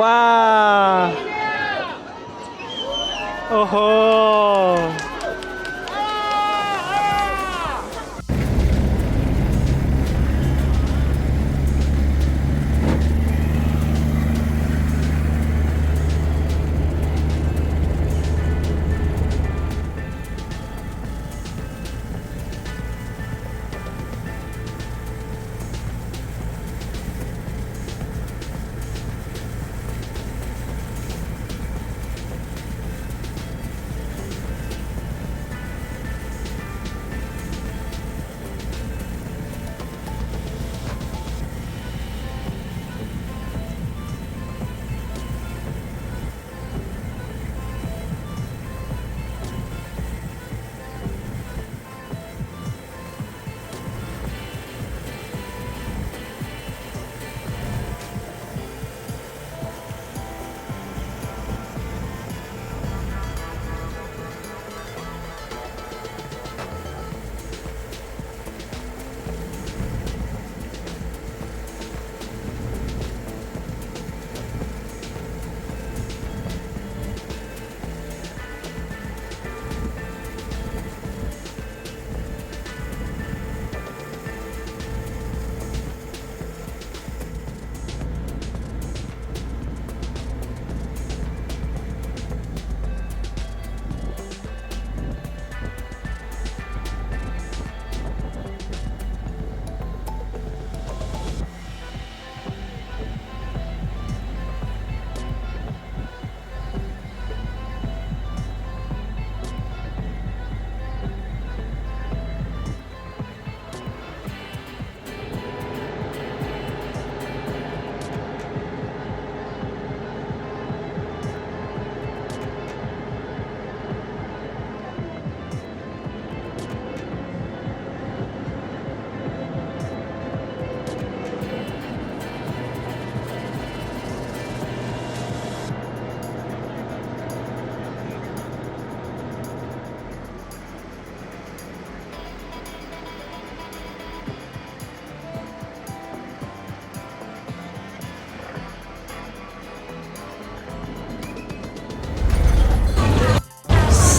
ว้าว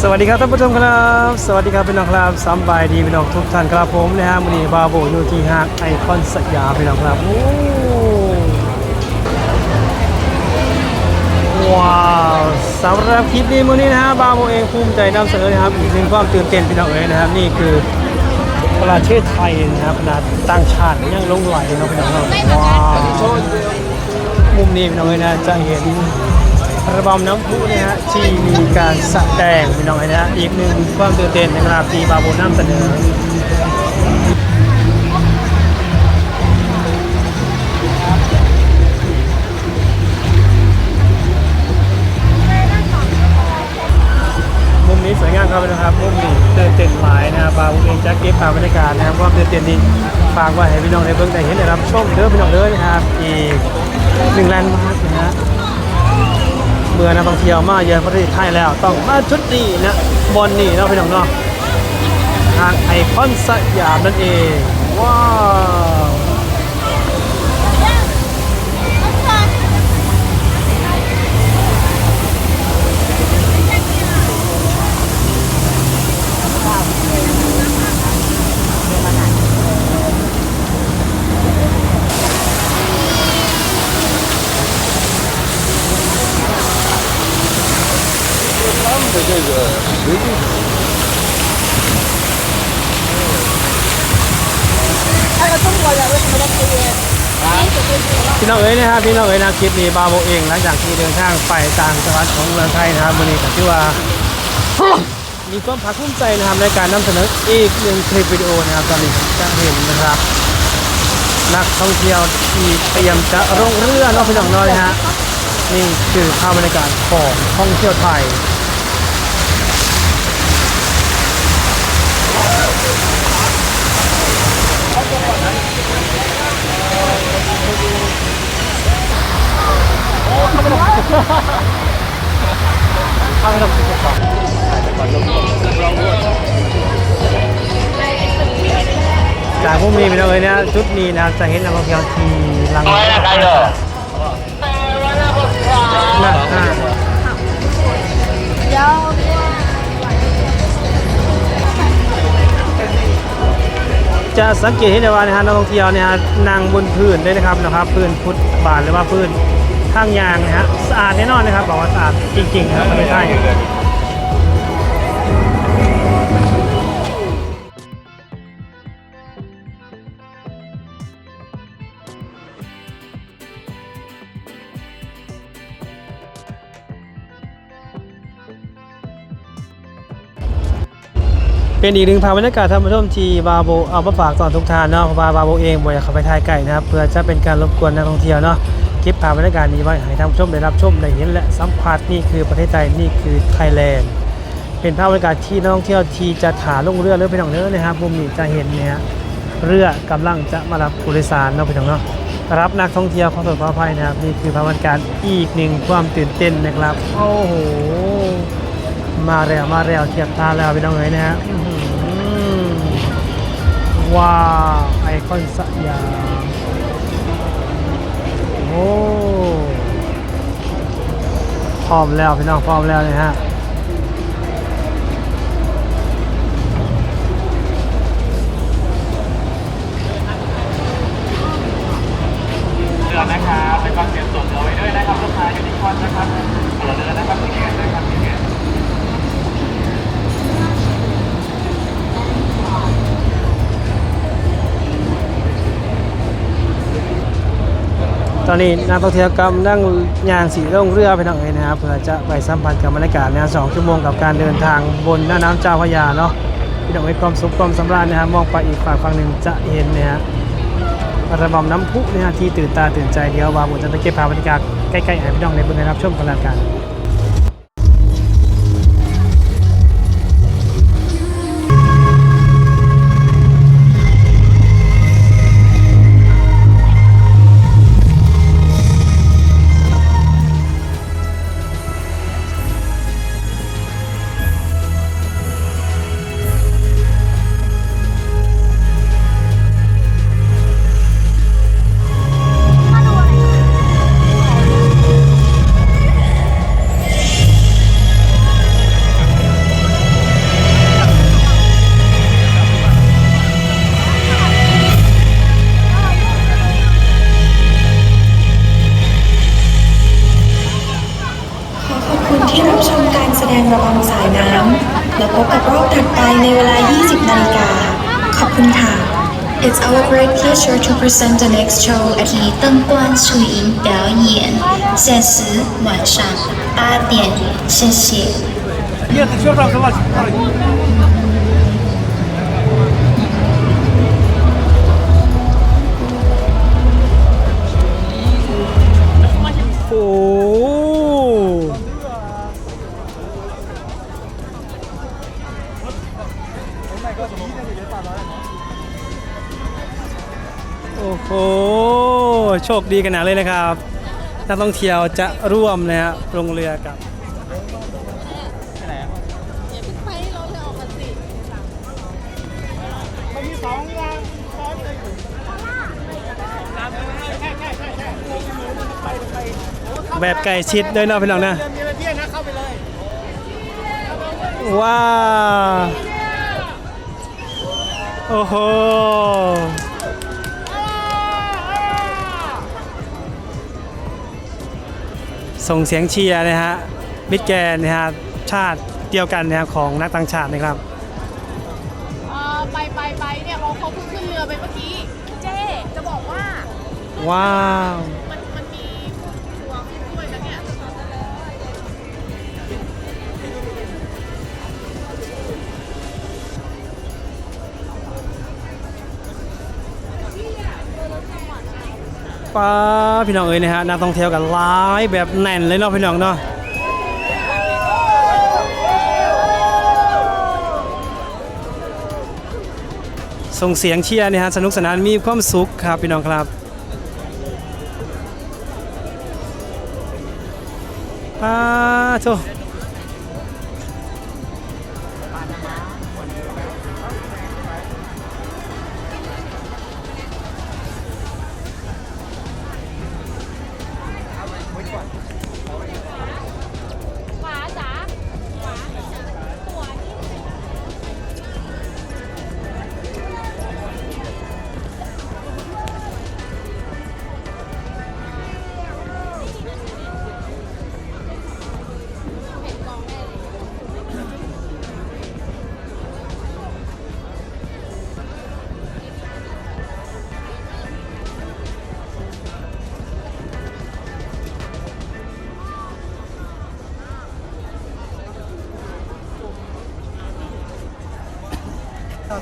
สวัสดีครับท่านผู้ชมครับ สวัสดีครับพี่น้องครับสำบายดีพี่น้องทุกท่านครับผมนะฮะวันนี้บาโบอยู่ที่ห้างไอคอนสยามพี่น้องครับว้าวสำหรับคลิปนี้มื้อนี้นะฮะบาโบเองภูมิใจนำเสนอนะครับอีกหนึ่งความตื่นเต้นพี่น้องเอ๋ยนะครับนี่คือประเทศไทยนะครับขนาดต่างชาติยังลงไหลนะพี่น้องครับว้าวมุมนี้พี่น้องเอ๋ยนะจะเห็น ระบำน้ำพุนะฮะที่มีการแสดงพี่น้องนะฮะอีกหนึ่งความตื่นเต้นนะครับที่บาโบนำเสนอมุมนี้สวยงามครับนะครับมุมนี้ตื่นเต้นหลายนะครับบาโบเองจะเก็บภาพบรรยากาศนะครับความตื่นเต้นนี้ฝากไว้ให้พี่น้องได้เบิ่งได้เห็นได้รับชมเด้อพี่น้องเด้อนะครับอีกหนึ่งแลนด์มาร์คนะฮะ เมื่อนักท่องเที่ยวมาเยือนประเทศไทยแล้วต้องมาชุดนี้นะบอลนี่เนาะพี่น้องเนาะทางไอคอนสยามนั่นเองว้าว พี่น้องเอ๋ยนะครับพี่น้องเอ๋ยนะคลิปนี้บาโบเองหลังจากที่เดินทางไปต่างจังหวัดของเมืองไทยนะครับวันนี้ก็ชื่อว่ามีความภาคภูมิใจนะครับในการนำเสนออีกหนึ่งคลิปวิดีโอนะครับตอนนี้จะเห็นนะครับ นักท่องเที่ยวที่เตรียมจะลงเรือเนาะพี่น้องน้อยฮะนี่คือภาพบรรยากาศของท่องเที่ยวไทย จากพวกนี้ไปเลยเนี่ยชุดนี้นะจะเห็นนักท่องเที่ยวที่ลังนะจะสังเกตเห็นได้ว่านะฮะนักท่องเที่ยวเนี่ยนั่งบนพื้นเลยนะครับนะครับ พื้นพุทธบาทหรือว่าพื้น ข้างยางนะฮะสะอาดแน่นอนนะครับบอกว่าสะอาดจริงๆนะครับประเทศไทยเป็นอีกหนึ่งภาพบรรยากาศธรรมชมที่บาโบเอามาฝากตอนทุกทานเนาะเพราบาโบเองบ่อยากข้าไปถ่ายไก่นะครับเพื่อจะเป็นการรบกวนนักท่องเที่ยวเนาะ เก็บภาพบรรยากาศนี้ไว้ให้ท่านผู้ชมได้รับชมได้เห็นและสัมผัสนี่คือประเทศไทยนี่คือไทยแลนด์เป็นภาพบรรยากาศที่นักท่องเที่ยวที่จะถาลงเรือหรือไปท่องเรือนะครับมุมนี้จะเห็นเนี่ยเรือกำลังจะมารับผู้โดยสารเนาะไปท่องเนาะรับนักท่องเที่ยวขอโทษขออภัยนะครับนี่คือภาพบรรยากาศอีกหนึ่งความตื่นเต้นนะครับโอ้โหมาแล้วมาแล้วเทียบตาแล้วพี่น้องเอ๋ยนะฮะว้าวไอคอนสยาม โอ้พร้อมแล้วพี่น้องพร้อมแล้วเลยฮะ อนนี้นักท่องเที่ยวกำลังยางสีร้องเรือไปทางไหนนะครับเพื่อจะไปสัมผัสกับบรรยากาศในี่ยสองชั่วโมงกับการเดินทางบนน่าน้ำเจ้าพระยาเนาะพี่น้องเอ๋ยความสุขความสำราญนะครับมองไปอีกฝั่งฝั่งหนึ่งจะเห็นเนี่ยฮะระบำน้ำพุนะฮะที่ตื่นตาตื่นใจเดียวว่าผมจะไปเก็บภาพบรรยากาศใกล้ๆให้พี่น้องในเบื้องได้รับชมกันแล้วกัน pleasure to present the next show at the Teng Guan Shui Yin Biao Yan, 限时晚上八点，谢谢。叶子就让给我请到。Oh. โหโชคดีขนาดเลยนะครับนักท่องเที่ยวจะร่วมนะฮะลงเรือกับแบบไก่ชิดด้วยเนาะพี่น้องนะว้า โอ้โห ส่งเสียงเชียร์นะฮะมิดแกนนะฮะชาติเดียวกันนะฮะของนักต่างชาตินะครับ เออไปไปไปเนี่ยเขาเขาเพิ่งขึ้นเรือไปเมื่อกี้ เจ๊จะบอกว่า ว้าว ป้าพี่น้องเอ๋ยนะฮะนักท่องเที่ยวกันหลายแบบแน่นเลยเนาะพี่น้องเนาะส่งเสียงเชียร์นะฮะสนุกสนานมีความสุขครับพี่น้องครับป้าโถ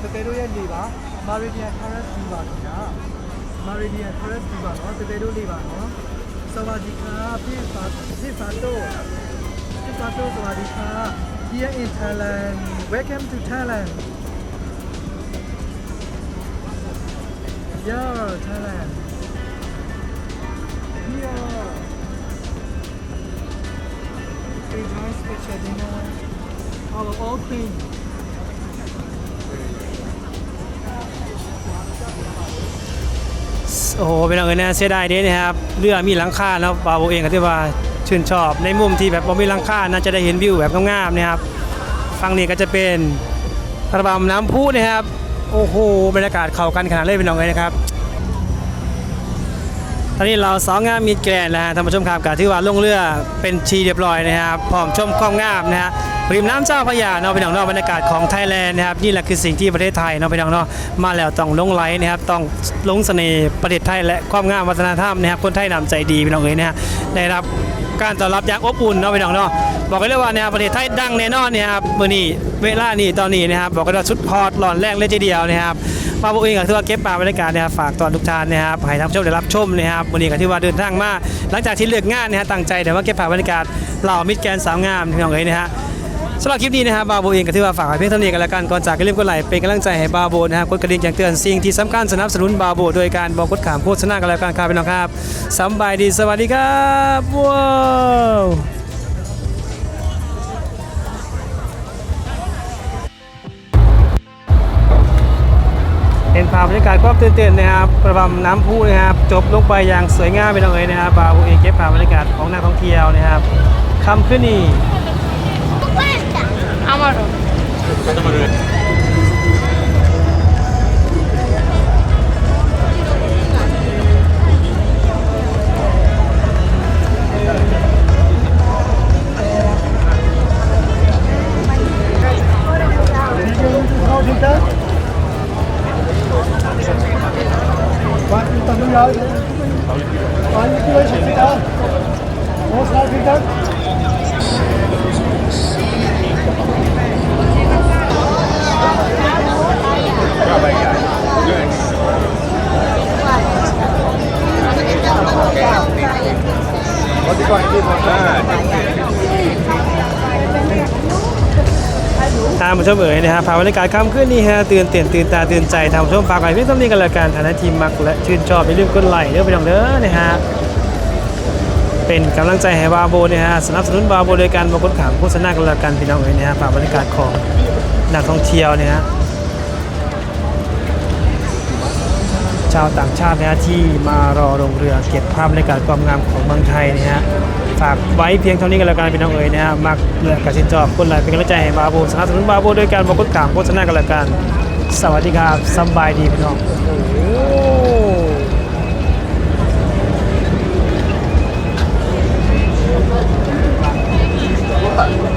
တကယ်လို့ရဲ့လေပါ Meridian Terrace View ပါခင်ဗျာ Meridian Terrace View ပါနော်တကယ်လို့လေပါနော်สวัสดีครับพี่ฟาพี่ฟาโตพี่ฟาโตสวัสดีครับ Here in Thailand Welcome to Thailand Yeah Thailand Here Enjoy special dinner our all things โอ้โหเป็นเอาเงินนะเสียดายเด้นะครับเรือมีหลังคาแล้วบาโบเองก็ที่ว่าชื่นชอบ ในมุมที่แบบบ่มีหลังคาน่าจะได้เห็นวิวแบบงามๆนะครับฝั่งนี้ก็จะเป็นระบำน้ำพุนะครับ โอ้โหบรรยากาศเข้ากันขนาดเลยเป็นเอาเงินนะครับตอนนี้เราสองงามมีแกรนด์แล้วฮะท่านผู้ชมครับก็ถือว่าลงเรือเป็นชีเรียบร้อยนะครับพร้อมชมความงามนะฮะ ริมน้ำเจ้าพระยาเนาะเป็นอย่างนอกบรรยากาศของไทยแลนด์นะครับนี่แหละคือสิ่งที่ประเทศไทยเนาะเป็นอย่างนอกมาแล้วต้องลงไหลนะครับต้องลงเสน่ห์ประเทศไทยและความงามวัฒนธรรมนะครับคนไทยนำใจดีเป็นองเอ้ยนะฮะได้รับการต้อนรับอย่างอบอุ่นเนาะเป็นอย่างนอกบอกกันเลยว่าเนี่ยประเทศไทยดังแน่นอนเนี่ยครับมื่อนี้เวลานี้ตอนนี้นะครับบอกกันว่าชุดฮอตหลอนแรกเลยทีเดียวนะครับมาบุกเองก็ถือว่าเก็บปลาบรรยากาศนะครับฝากตอนทุกท่านนะครับให้ท่านผู้ชมได้รับชมนะครับวันนี้ก็ถือว่าเดินทางมาหลังจากที่เลือกงานนะฮะตั้งใจแต่ว่าเก็บภาพบรรยากาศเหล่ามิตรแกนสาวงามพี่น้องเอ๋ยนะฮะ สำหรับคลิปนี้นะครับบาโบเองก็ถือว่าฝากไว้เพียงเท่านี้กันแล้วกันก่อนจากก็รีบกดไลค์เป็นกำลังใจให้บาโบนะครับกดกระดิ่งแจ้งเตือนสิ่งที่สำคัญสนับสนุนบาโบโดยการบอกกดขามโฆษณากันแล้วกันครับพี่น้องครับสำบายดีสวัสดีครับว้าวเป็นภาพบรรยากาศความตื่นเต้นนะครับ ประบำน้ำพุนะครับ จบลงไปอย่างสวยงามไปเลยนะครับบาบูเองเก็บภาพบรรยากาศของนักท่องเที่ยวนะครับคำขึ้นนี่ 자전거로. 자전거를. Thank you. ตามผู้ชมเอ๋ยนะครับภาพบรรยากาศค่ำขึ้นนี่ฮะตื่นเต้นตื่นตาตื่นใจทำผู้ชมฝากไว้เพียงเท่านี้กันละกันฐานะทีมมักและชื่นชอบอย่าลืมกดไลค์เด้อไปน้องเด้อนะฮะ เป็นกำลังใจให้บาโบนะฮะสนับสนุนบาโบโดยการบอกกดขามโฆษณากันละกันพี่น้องเอ๋ยนะฮะฝากบรรยากาศของนักท่องเที่ยวเนี่ยฮะชาวต่างชาตินะฮะที่มารอลงเรือเก็บภาพบรรยากาศความงามของเมืองไทยนะฮะฝากไว้เพียงเท่านี้กันแล้วกันพี่น้องเอ๋ยนะฮะมักเลือกกสินจอบคนไหลเป็นกำลังใจให้บาโบสนับสนุนบาโบโดยการบอกกดกลางโฆษณากันล้วกัน สวัสดีครับสบายดีพี่น้องโอ้ 本。